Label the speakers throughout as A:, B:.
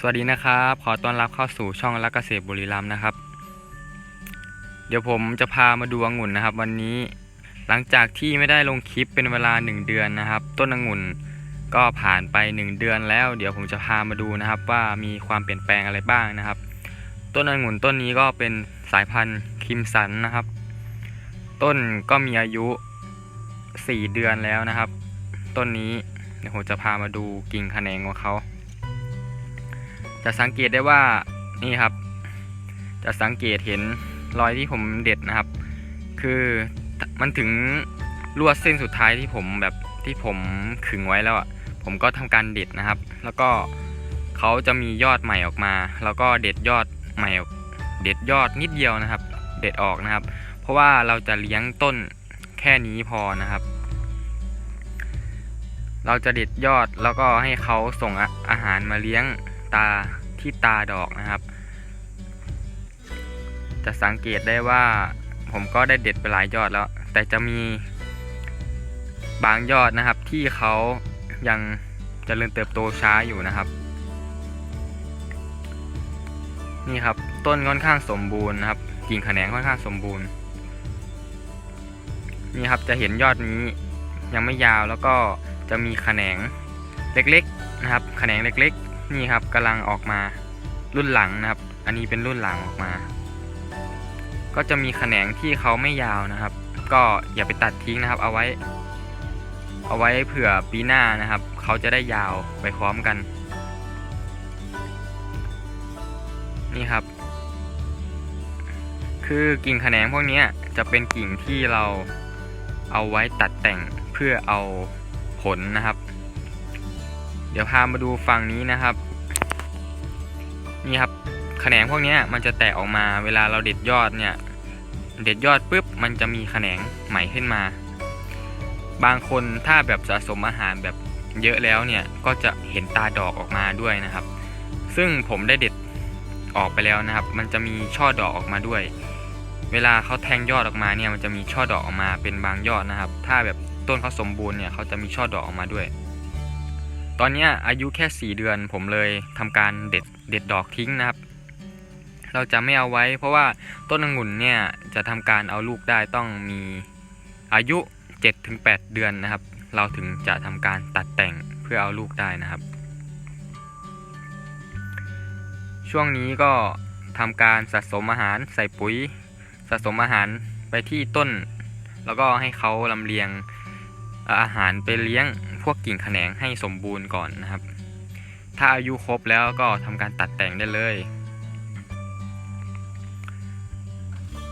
A: สวัสดีนะครับ ขอต้อนรับเข้าสู่ช่องรักเกษตรบุรีรัมย์นะครับ เดี๋ยวผมจะพามาดูองุ่นนะครับ วันนี้หลังจากที่ไม่ได้ลงคลิปเป็นเวลา 1 เดือนนะครับ ต้นองุ่นก็ผ่านไป 1 เดือนแล้ว เดี๋ยวผมจะพามาดูนะครับ ว่ามีความเปลี่ยนแปลงอะไรบ้างนะครับ ต้นองุ่นต้นนี้ก็เป็นสายพันธุ์คิมสันนะครับ ต้นก็มีอายุ 4 เดือนแล้วนะครับ ต้นนี้เดี๋ยวผมจะพามาดูกิ่งแขนงของเขา จะสังเกตได้ว่านี่ครับ จะสังเกตเห็นรอยที่ผมเด็ดนะครับ คือมันถึงลวดเส้นสุดท้ายที่ผมแบบที่ผมขึงไว้แล้วอะผมก็ทำการเด็ดนะครับ แล้วก็เขาจะมียอดใหม่ออกมา แล้วก็เด็ดยอดใหม่เด็ดยอดนิดเดียวนะครับ เด็ดออกนะครับ เพราะว่าเราจะเลี้ยงต้นแค่นี้พอนะครับ เราจะเด็ดยอดแล้วก็ให้เขาส่งออาหารมาเลี้ยง ตาที่ตาดอกนะครับ จะสังเกตได้ว่าผมก็ได้เด็ดไปหลายยอดแล้ว แต่จะมีบางยอดนะครับที่เขายังเจริญเติบโตช้าอยู่นะครับ นี่ครับต้นค่อนข้างสมบูรณ์นะครับกิ่งแขนงค่อนข้างสมบูรณ์ นี่ครับจะเห็นยอดนี้ยังไม่ยาวแล้วก็จะมีแขนงเล็กๆนะครับ แขนงเล็กๆ นี่ครับกำลังออกมารุ่นหลังนะครับ อันนี้เป็นรุ่นหลังออกมา ก็จะมีแขนงที่เขาไม่ยาวนะครับ ก็อย่าไปตัดทิ้งนะครับ เอาไว้ เอาไว้เผื่อปีหน้านะครับ เขาจะได้ยาวไปพร้อมกัน นี่ครับ คือกิ่งแขนงพวกนี้จะเป็นกิ่งที่เราเอาไว้ตัดแต่งเพื่อเอาผลนะครับ เดี๋ยวพามาดูฝั่งนี้นะครับ นี่ครับแขนงพวกนี้มันจะแตกออกมาเวลาเราเด็ดยอดเนี่ย เด็ดยอดปุ๊บมันจะมีแขนงใหม่ขึ้นมา บางคนถ้าแบบสะสมอาหารแบบเยอะแล้วเนี่ยก็จะเห็นตาดอกออกมาด้วยนะครับ ซึ่งผมได้เด็ดออกไปแล้วนะครับ มันจะมีช่อดอกออกมาด้วย เวลาเขาแทงยอดออกมาเนี่ยมันจะมีช่อดอกออกมาเป็นบางยอดนะครับ ถ้าแบบต้นเขาสมบูรณ์เนี่ยเขาจะมีช่อดอกออกมาด้วย ตอนนี้อายุแค่ 4 เดือนผมเลยทำการเด็ดเด็ดดอกทิ้งนะครับ เราจะไม่เอาไว้ เพราะว่าต้นองุ่นเนี่ยจะทำการเอาลูกได้ต้องมีอายุ 7-8 เดือนนะครับ เราถึงจะทำการตัดแต่งเพื่อเอาลูกได้นะครับ ช่วงนี้ก็ทำการสะสมอาหารใส่ปุ๋ย สะสมอาหารไปที่ต้น แล้วก็ให้เขาลำเลียง อาหารไปเลี้ยงพวกกิ่งแขนงให้สมบูรณ์ก่อนนะครับ ถ้าอายุครบแล้วก็ทำการตัดแต่งได้เลย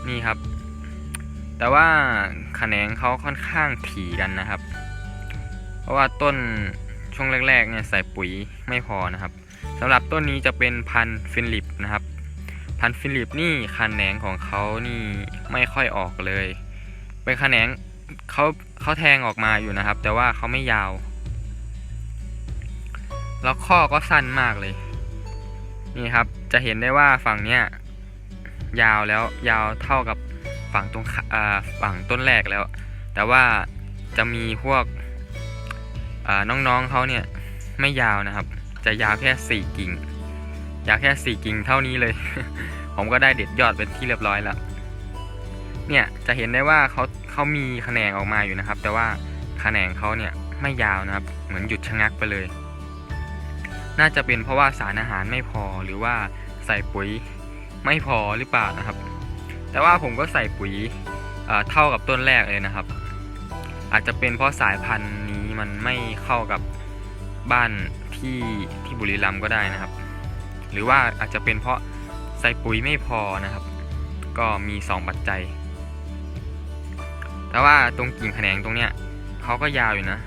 A: นี่ครับ แต่ว่าแขนงเขาค่อนข้างถี่กันนะครับ เพราะว่าต้นช่วงแรกๆเนี่ยใส่ปุ๋ยไม่พอนะครับสำหรับต้นนี้จะเป็นพันธุ์ฟิลิปนะครับ พันธุ์ฟิลิปนี่แขนงของเขานี่ไม่ค่อยออกเลย เป็นแขนงเขา เขาแทงออกมาอยู่นะครับ แต่ว่าเขาไม่ยาว แล้วข้อก็สั้นมากเลย นี่ครับ จะเห็นได้ว่าฝั่งเนี้ยยาวแล้วยาวเท่ากับฝั่งตรงขอ่าฝั่งต้นแรกแล้ว แต่ว่าจะมีพวกอ่าน้องๆเขาเนี่ยไม่ยาวนะครับ จะยาวแค่สี่กิ่ง ยาวแค่สี่กิ่งเท่านี้เลย ผมก็ได้เด็ดยอดเป็นที่เรียบร้อยแล้ว เนี่ยจะเห็นได้ว่าเขาเขามีแขนงออกมาอยู่นะครับ แต่ว่าแขนงเขาเนี่ยไม่ยาวนะครับ เหมือนหยุดชะงักไปเลย น่าจะเป็นเพราะว่าสารอาหารไม่พอหรือว่าใส่ปุ๋ยไม่พอหรือเปล่านะครับ แต่ว่าผมก็ใส่ปุ๋ยเเท่ากับต้นแรกเลยนะครับ อาจจะเป็นเพราะสายพันธุ์นี้มันไม่เข้ากับบ้านที่ที่บุรีรัมย์ก็ได้นะครับ หรือว่าอาจจะเป็นเพราะใส่ปุ๋ยไม่พอนะครับ ก็มี 2 ปัจจัย แต่ว่าตรงกิ่งแขนงตรงเนี้ยเขาก็ยาวอยู่นะ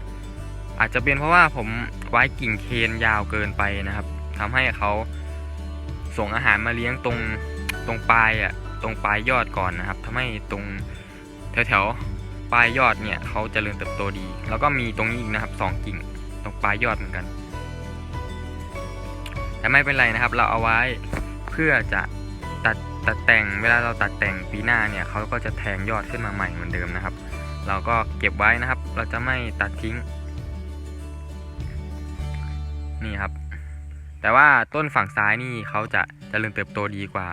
A: อาจจะเป็นเพราะว่าผมไว้กิ่งเคนยาวเกินไปนะครับทำให้เขาส่งอาหารมาเลี้ยงตรงตรงปลายอะตรงปลายยอดก่อนนะครับทำให้ตรงแถวแถวๆปลายยอดเนี่ยเขาจเจริญเติบโตดี แล้วก็มีตรงนี้อีกนะครับสองกิ่งตรงปลายยอดเหมือนกัน แต่ไม่เป็นไรนะครับ เราเอาไว้เพื่อจะตัด ตัดแต่งเวลาเราตัดแต่งปีหน้าเนี่ยเขาก็จะแทงยอดขึ้นมาใหม่เหมือนเดิมนะครับ เราก็เก็บไว้นะครับ เราจะไม่ตัดทิ้ง นี่ครับ แต่ว่าต้นฝั่งซ้ายนี่เขาจะเจริญเติบโตดีกว่า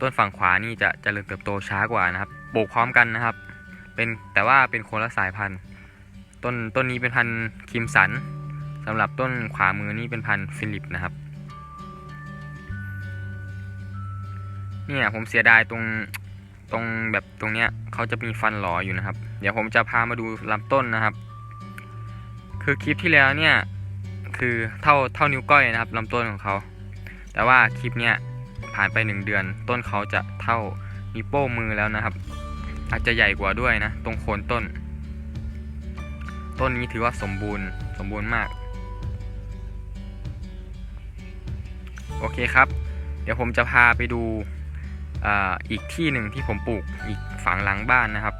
A: ต้นฝั่งขวานี่จะเจริญเติบโตช้ากว่านะครับปลูกพร้อมกันนะครับ เป็นแต่ว่าเป็นคนละสายพันธุ์ ต้นต้นนี้เป็นพันธุ์คิมสันสำหรับต้นขวามือนี่เป็นพันธุ์ฟิลิปนะครับ เนี่ยผมเสียดายตรงตรงแบบตรงเนี้ยเขาจะมีฟันหลออยู่นะครับ เดี๋ยวผมจะพามาดูลำต้นนะครับ คือคลิปที่แล้วเนี่ยคือเท่าเท่านิ้วก้อยนะครับลำต้นของเขา แต่ว่าคลิปเนี้ยผ่านไปหนึ่งเดือน ต้นเขาจะเท่านิ้วโป้งมือแล้วนะครับ อาจจะใหญ่กว่าด้วยนะ ตรงโคนต้น ต้นนี้ถือว่าสมบูรณ์สมบูรณ์มาก โอเคครับ เดี๋ยวผมจะพาไปดู อีกที่หนึ่งที่ผมปลูกอีกฝั่งหลังบ้านนะครับ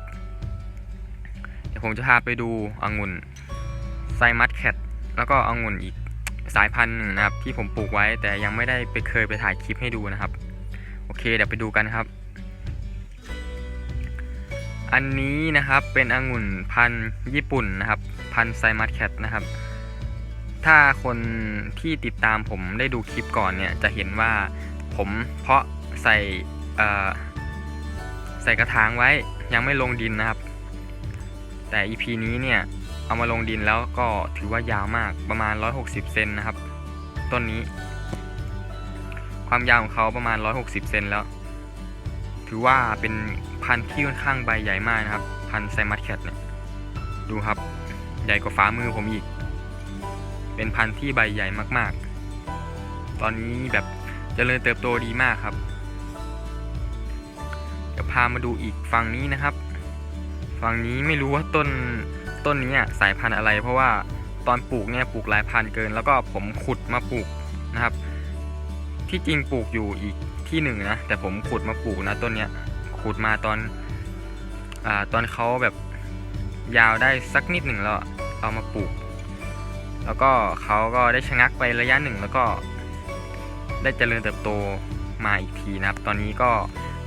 A: เดี๋ยวผมจะพาไปดูองุ่นไซมัสแคทแล้วก็องุ่นอีกสายพันธุ์หนึ่งนะครับ ที่ผมปลูกไว้แต่ยังไม่ได้ไปเคยไปถ่ายคลิปให้ดูนะครับ โอเคเดี๋ยวไปดูกันครับ อันนี้นะครับเป็นองุ่นพันธุ์ญี่ปุ่นนะครับ พันธุ์ไซมัสแคทนะครับ ถ้าคนที่ติดตามผมได้ดูคลิปก่อนเนี่ยจะเห็นว่าผมเพาะใส่ ใส่กระถางไว้ยังไม่ลงดินนะครับ แต่ EP นี้เนี่ยเอามาลงดินแล้วก็ถือว่ายาวมากประมาณ 160 เซนนะครับ ต้นนี้ ความยาวของเขาประมาณ 160 เซนแล้ว ถือว่าเป็นพันธุ์ที่ค่อนข้างใบใหญ่มากนะครับ พันธุ์ไซมัสแคทเนี่ยดูครับ ใหญ่กว่าฝ่ามือผมอีก เป็นพันธุ์ที่ใบใหญ่มากๆ ตอนนี้แบบเจริญเติบโตดีมากครับ พามาดูอีกฝั่งนี้นะครับ ฝั่งนี้ไม่รู้ว่าต้นต้นนี้สายพันธุ์อะไร เพราะว่าตอนปลูกเนี่ยปลูกหลายพันธุ์เกิน แล้วก็ผมขุดมาปลูกนะครับ ที่จริงปลูกอยู่อีกที่หนึ่งนะแต่ผมขุดมาปลูกนะต้นเนี้ยขุดมาตอนอ่าตอนเขาแบบยาวได้สักนิดหนึ่งแล้วเอามาปลูก แล้วก็เขาก็ได้ชะงักไประยะหนึ่งแล้วก็ได้เจริญเติบโตมาอีกทีนะครับ ตอนนี้ก็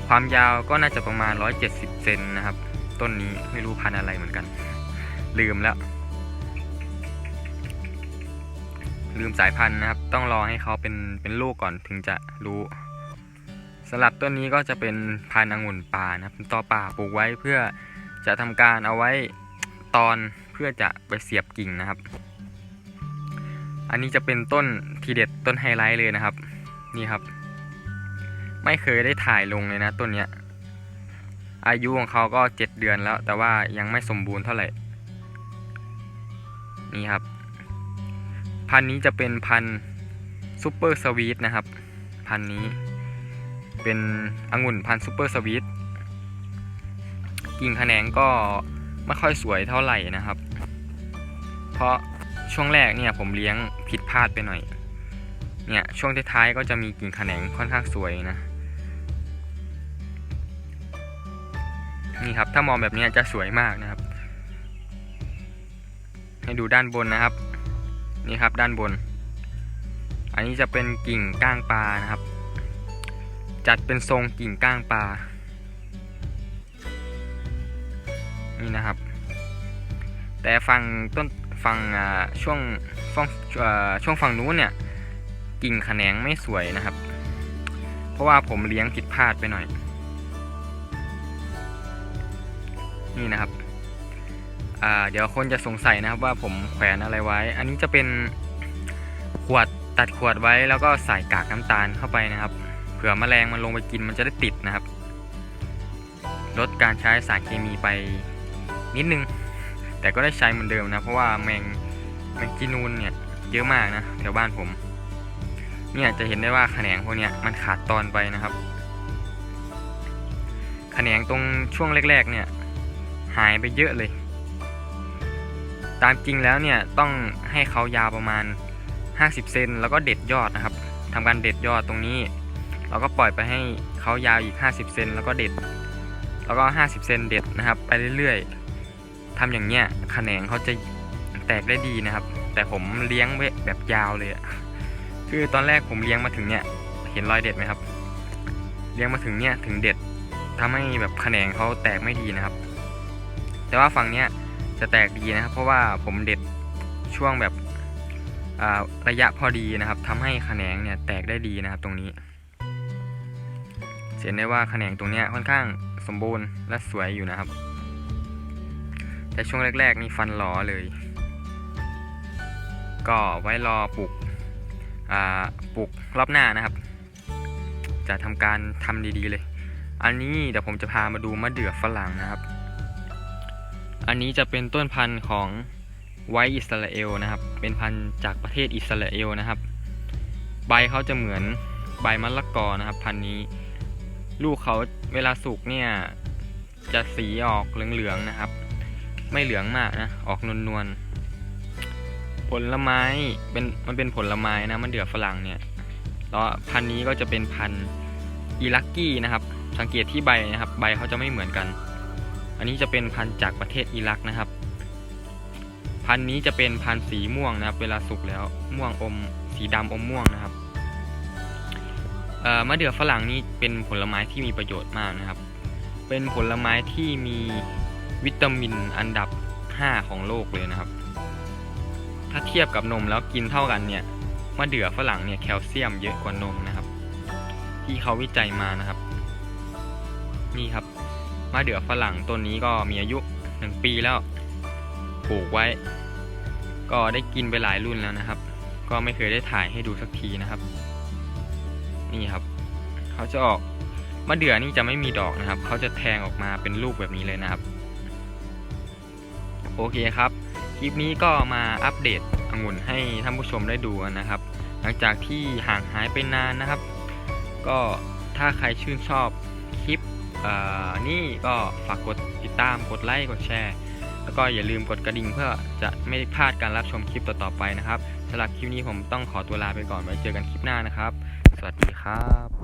A: ความยาวก็น่าจะประมาณ 170 เซนนะครับ ต้นนี้ไม่รู้พันอะไรเหมือนกัน ลืมแล้ว ลืมสายพันธุ์นะครับ ต้องรอให้เขาเป็นเป็นลูกก่อนถึงจะรู้สำหรับต้นนี้ก็จะเป็นพันธุ์องุ่นป่านะครับเป็นตอป่าปลูกไว้เพื่อจะทำการเอาไว้ตอนเพื่อจะไปเสียบกิ่งนะครับ อันนี้จะเป็นต้นทีเด็ดต้นไฮไลท์เลยนะครับ นี่ครับ ไม่เคยได้ถ่ายลงเลยนะต้นเนี้ย อายุของเขาก็เจ็ดเดือนแล้ว แต่ว่ายังไม่สมบูรณ์เท่าไหร่ นี่ครับ พันนี้จะเป็นพันซูเปอร์สวีทนะครับ พันนี้เป็นองุ่นพันซูเปอร์สวีทกิ่งแขนงก็ไม่ค่อยสวยเท่าไหร่นะครับ เพราะช่วงแรกเนี่ยผมเลี้ยงผิดพลาดไปหน่อย เนี่ยช่วงท้ายๆก็จะมีกิ่งแขนงค่อนข้างสวยนะ นี่ครับ ถ้ามองแบบนี้จะสวยมากนะครับ ให้ดูด้านบนนะครับ นี่ครับด้านบน อันนี้จะเป็นกิ่งก้างปลานะครับ จัดเป็นทรงกิ่งก้างปลา นี่นะครับ แต่ฝั่งต้นฝั่งช่วงช่วงช่วงฝั่งนู้นเนี่ย กิ่งแขนงไม่สวยนะครับ เพราะว่าผมเลี้ยงผิดพลาดไปหน่อย นี่นะครับเดี๋ยวคนจะสงสัยนะครับว่าผมแขวนอะไรไว้ อันนี้จะเป็นขวดตัดขวดไว้แล้วก็ใส่กากน้ำตาลเข้าไปนะครับ เผื่อแมลงมันลงไปกินมันจะได้ติดนะครับ ลดการใช้สารเคมีไปนิดนึง แต่ก็ได้ใช้เหมือนเดิมนะ เพราะว่าแมงแมงจีนูนเนี่ยเยอะมากนะแถวบ้านผม เนี่ยจะเห็นได้ว่าแขนงพวกนี้มันขาดตอนไปนะครับ แขนงตรงช่วงแรกๆเนี่ย หายไปเยอะเลย ตามจริงแล้วเนี่ยต้องให้เขายาวประมาณ 50 เซนแล้วก็เด็ดยอดนะครับทำการเด็ดยอดตรงนี้ เราก็ปล่อยไปให้เขายาวอีก 50 เซนแล้วก็เด็ด แล้วก็ 50 เซนเด็ดนะครับ ไปเรื่อยๆทำอย่างเงี้ยแขนงเขาจะแตกได้ดีนะครับ แต่ผมเลี้ยงไว้แบบยาวเลยอะคือตอนแรกผมเลี้ยงมาถึงเนี่ยเห็นรอยเด็ดไหมครับ เลี้ยงมาถึงเนี่ยถึงเด็ดทำให้แบบแขนงเขาแตกไม่ดีนะครับ แต่ว่าฝั่งเนี้ยจะแตกดีนะครับ เพราะว่าผมเด็ดช่วงแบบระยะพอดีนะครับทำให้แขนงเนี่ยแตกได้ดีนะครับตรงนี้เห็นได้ว่าแขนงตรงเนี้ยค่อนข้างสมบูรณ์และสวยอยู่นะครับ แต่ช่วงแรกๆนี่ฟันหลอเลย ก็ไว้รอปลูกปลูกรอบหน้านะครับ จะทำการทำดีๆเลย อันนี้เดี๋ยวผมจะพามาดูมะเดื่อฝรั่งนะครับ อันนี้จะเป็นต้นพันธุ์ของไวท์อิสราเอลนะครับ เป็นพันธุ์จากประเทศอิสราเอลนะครับ ใบเขาจะเหมือนใบมะละกอนะครับ พันธุ์นี้ ลูกเขาเวลาสุกเนี่ยจะสีออกเหลืองๆนะครับ ไม่เหลืองมากนะ ออกนวลๆ ผลไม้เป็นมันเป็นผลไม้นะมันเดือฝรั่งเนี่ย แล้วพันธุ์นี้ก็จะเป็นพันธุ์อีลักกี้นะครับ สังเกตที่ใบนะครับ ใบเขาจะไม่เหมือนกัน อันนี้จะเป็นพันธุ์จากประเทศอิรักนะครับ พันธุ์นี้จะเป็นพันธุ์สีม่วงนะครับ เวลาสุกแล้วม่วงอมสีดำอมม่วงนะครับเมะเดื่อฝรั่งนี้เป็นผลไม้ที่มีประโยชน์มากนะครับ เป็นผลไม้ที่มีวิตามินอันดับ 5 ของโลกเลยนะครับ ถ้าเทียบกับนมแล้วกินเท่ากันเนี่ยมะเดื่อฝรั่งเนี่ยแคลเซียมเยอะกว่านมนะครับ ที่เขาวิจัยมานะครับ นี่ครับ มะเดื่อฝรั่งต้นนี้ก็มีอายุ 1 ปีแล้วปลูกไว้ ก็ได้กินไปหลายรุ่นแล้วนะครับ ก็ไม่เคยได้ถ่ายให้ดูสักทีนะครับ นี่ครับ เขาจะออกมะเดื่อนี่จะไม่มีดอกนะครับ เขาจะแทงออกมาเป็นลูกแบบนี้เลยนะครับ โอเคครับ คลิปนี้ก็มาอัปเดตองุ่นให้ท่านผู้ชมได้ดูนะครับ หลังจากที่ห่างหายไปนานนะครับ ก็ถ้าใครชื่นชอบคลิป นี่ก็ฝากกดติดตามกดไลค์กดแชร์ แล้วก็อย่าลืมกดกระดิ่งเพื่อจะไม่พลาดการรับชมคลิปต่อๆไปนะครับสำหรับคลิปนี้ผมต้องขอตัวลาไปก่อนไว้เจอกันคลิปหน้านะครับ สวัสดีครับ